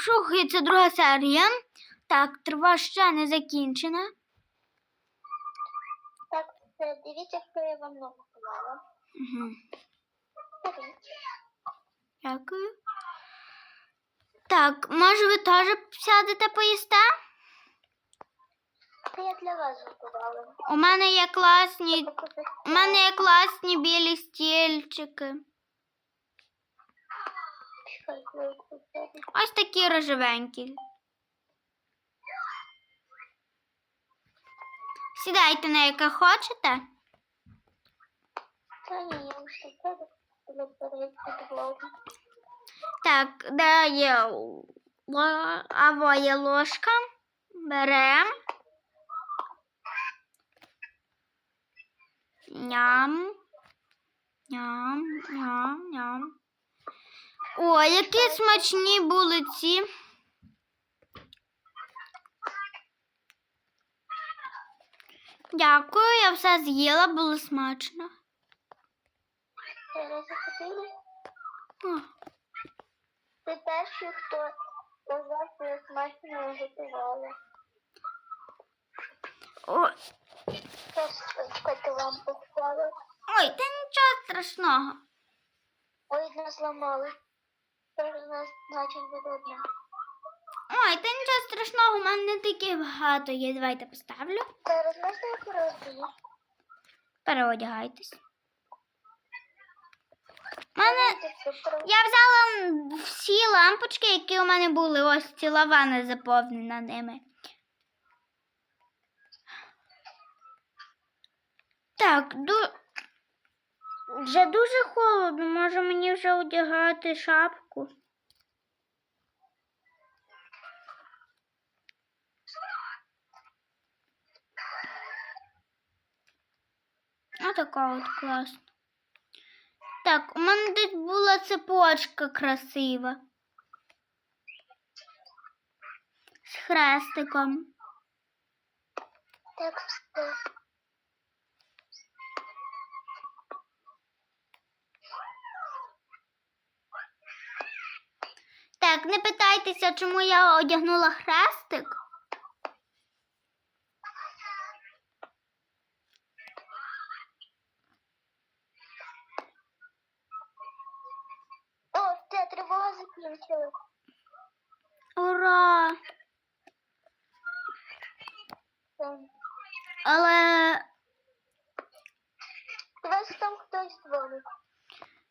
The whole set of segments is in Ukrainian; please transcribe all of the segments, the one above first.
Шухи, це друга серія. Так, трива ще не закінчена. Так, це дивіться, що я вам написала. Угу. Дякую. Так, може ви теж сядете поїсти? Це я для вас готувала. У мене є класні. У мене є класні білі стільчики. Ось такі рожевенькі. Сідайте на яке хочете. Так, де є або є ложка. Берем. Ням. Ням, ням, ням. О, які смачні були ці. Дякую, я все з'їла, було смачно. О, Це перший, хто що смачно готувала. о, Зараз чекайте лампу впала. ой, та нічого страшного. Ой, нас зламали. Значить буде одна. Ой, та нічого страшного, у мене не таке багато є. Давайте поставлю. Зараз можна їх розділити? Переодягайтесь. Мене я взяла всі лампочки, які у мене були. Ось ці лавани заповнена ними. Так, ду... вже дуже холодно. Може мені вже одягати шапку? Отака от класна. Так, у мене десь була цепочка красива. З хрестиком. Так, все. Так, не питайтеся, чому я одягнула хрестик. О, це тривога закінчилась. Ура! Але Вас там хтось дзвонить.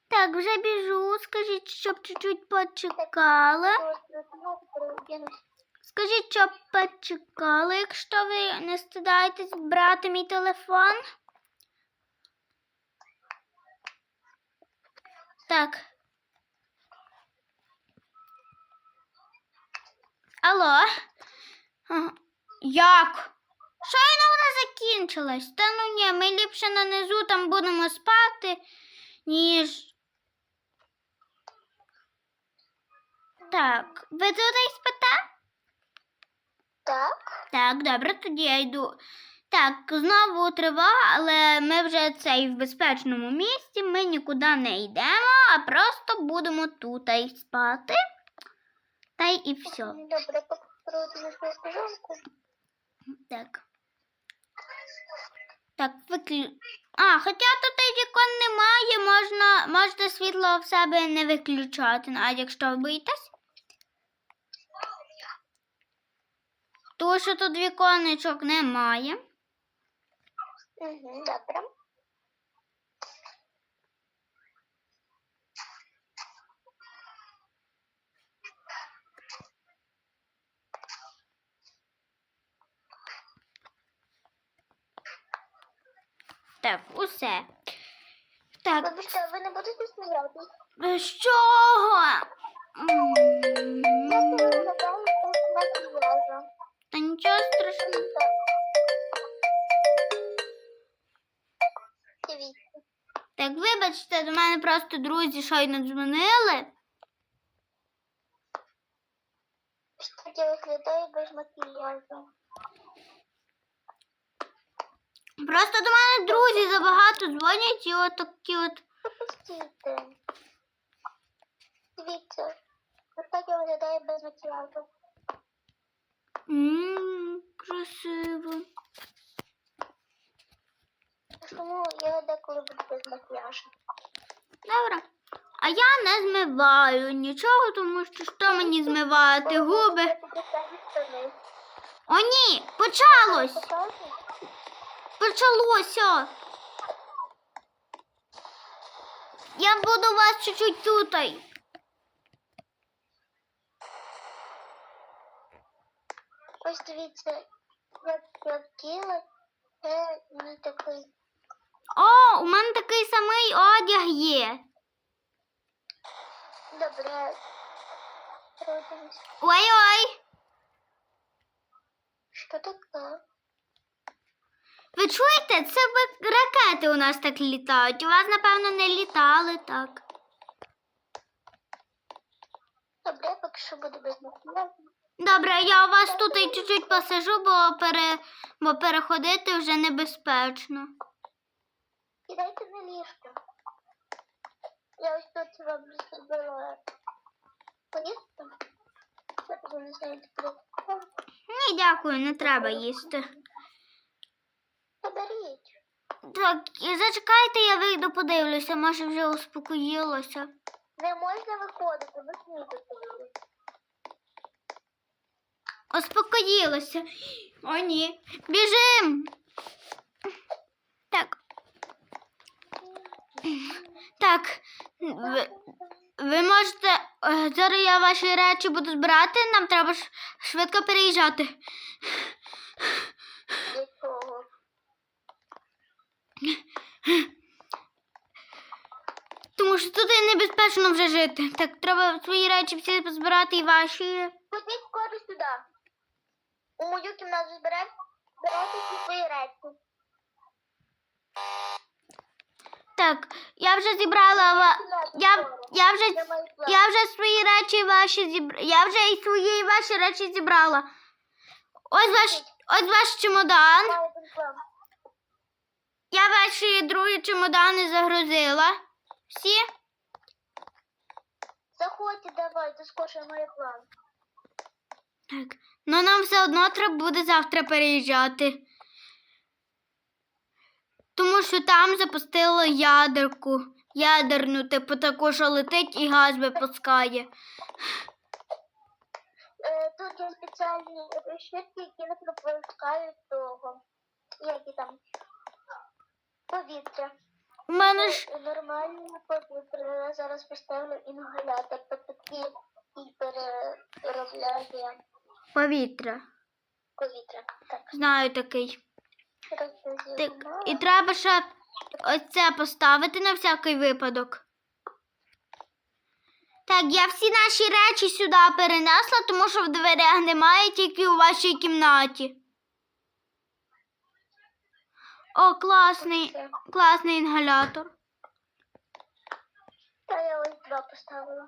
так, вже біжу. Скажіть, щоб чуть-чуть почекали. Скажіть, щоб почекали, якщо ви не стидаєтесь брати мій телефон. Так. Алло? Як? Щойно вона закінчилась. Та ну ні, ми ліпше на низу там будемо спати, ніж. Так, ви тут і спите? Так. Так, добре, тоді я йду. Так, знову тривога, але ми вже цей в безпечному місці, ми нікуди не йдемо, а просто будемо тут і спати. Та й і все. Добре. Так. Так, виклю... А, хоча тут і вікон немає, можна, можете світло в себе не виключати, а якщо боїтесь. Тому що тут віконечок немає. Угу, добре. Так, усе. Так, Вибачте, а ви не будете сміятись? з чого? Так, вибачте, до мене просто друзі щойно дзвонили. Що я без макіяжу. Просто до мене друзі забагато дзвонять і от такі от. Пропустите. Дивіться. Так я виглядаю без макіяжу. Ммм, красиво. Тому я деколи буду без макіяжу. Добре. А я не змиваю нічого, тому що що мені змивати губи. О, ні, почалось! Почалося. Я буду вас чуть-чуть тутай. Ось дивіться, як я втіла, це мій такий. О, у мене такий самий одяг є. Добре. Ой-ой. Що таке? Ви чуєте, це ракети у нас так літають. У вас, напевно, не літали так. Добре, поки що буду без макіяжу. Добре, я у вас тут і чуть-чуть посижу, бо, пере... бо переходити вже небезпечно. Кидайте на ліжко. Я ось тут вам зробила поїсти. Ні, дякую, не треба їсти. Подаріть. Так, і зачекайте, я вийду подивлюся, може вже успокоїлося. Не можна виходити, ви смієте. Успокоїлося. О, ні. Біжим. Так. Так. Ви, ви можете. е, Зараз я ваші речі буду збирати, нам треба швидко переїжджати. Тому що тут небезпечно вже жити. Так, треба свої речі всі позбирати і ваші. Ходіть скоро сюди. У мою кімнату збирайте, збирайте свої речі. Так, я вже зібрала. ва- Я, я вже Я вже свої речі ваші зібрала. Я вже і свої і ваші речі зібрала. Ось ваш, ось ваш чемодан. Я ваші другі чемодани загрузила. Всі? Заходьте, давайте, скорше маю план. Так. Ну нам все одно треба буде завтра переїжджати. Тому що там запустили ядерку. Ядерну, типу таку, що летить і газ випускає. Е, тут є спеціальні решітки, які не пропускають того. Які там повітря. У мене ж. Е, Нормальне повітря. Я зараз поставлю інгалятор, тобто такий, який переробляє Повітря. повітря. Так, Знаю такий. Так, і треба ще ось це поставити на всякий випадок. Так, я всі наші речі сюди перенесла, тому що в дверях немає тільки у вашій кімнаті. О, класний, класний інгалятор. Та я ось два поставила.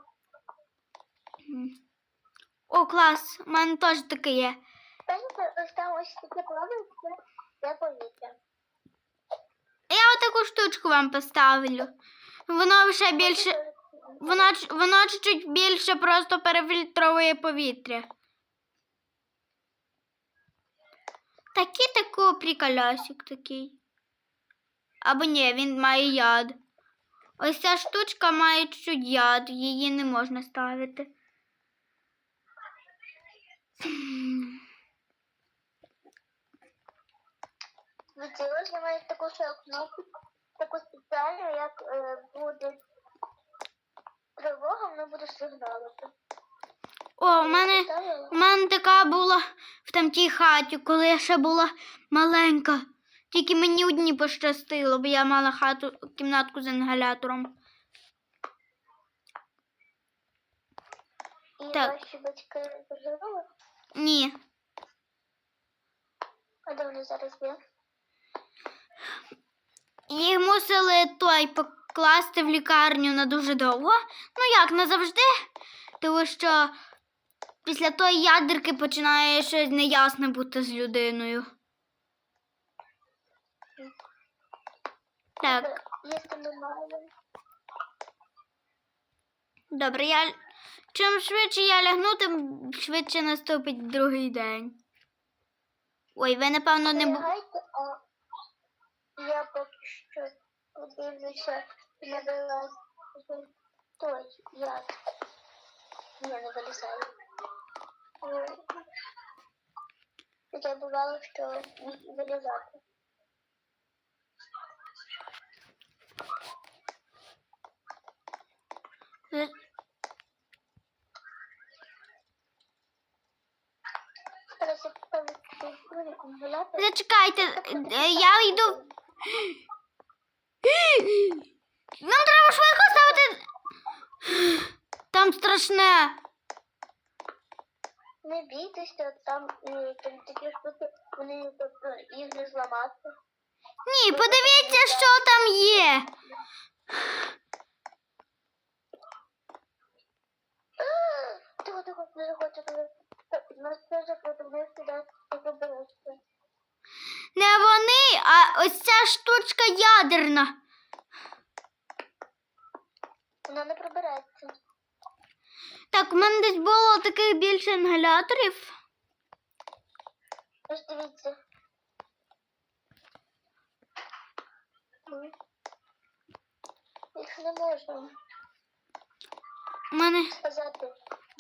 О, клас, у мене теж таке є. Ось там ось таке це повітря. Я отаку штучку вам поставлю. Воно ще більше. Воно, воно чуть більше просто перефільтровує повітря. Такий таку приколясик такий. Або ні, він має яд. Ось ця штучка має чуть яд, її не можна ставити. Відділу знімають таку ще кнопку, таку спеціальну, як е, буде тривога, вона буде сигналити. О, у мене, у мене така була в тамтій хаті, коли я ще була маленька. Тільки мені одні пощастило, бо я мала хату, кімнатку з інгалятором. І Так. ваші батьки проживали? Ні. А де вони зараз є? Їх мусили той покласти в лікарню на дуже довго. Ну як, назавжди. Тому що після тої ядерки починає щось неясне бути з людиною. Так, добре, я Чим швидше я лягну, тим швидше наступить другий день. Ой, ви, напевно, не бу... Я поки що подивлюся на вилаз. Той, я. Ні, не вилізаю. Е, Таке бувало, що вилізати. Зачекайте, е, я йду. Нам треба швидко ставити. Там страшне. Не бійтеся, там, е, там такі штуки, вони тобто, їх не зламати. Ні, подивіться, що там є. Тихо, тихо, не заходьте туди. Нас теж заходимо сюди, не Ось ця штучка ядерна. Вона не пробереться. Так, у мене десь було таких більше інгаляторів. Ось дивіться. Їх не можна У мене сказати.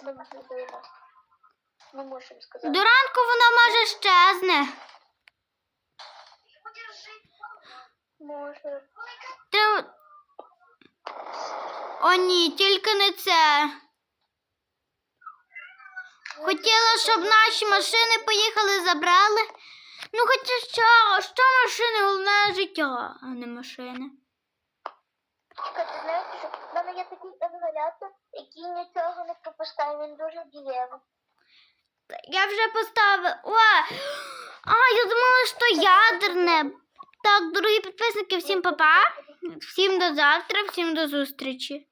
Не можемо сказати. до ранку вона може щезне. Може. Треба... О, ні, тільки не це. Хотіла, щоб наші машини поїхали, забрали. Ну, хоча що, що машини, головне життя, а не машини. Чекайте, знаєте, що в мене є такий інгалятор, який нічого не пропускає, він дуже дієвий. Я вже поставила. О! А, я думала, що ядерне. Так, дорогі підписники, всім па-па. Всім до завтра, всім до зустрічі.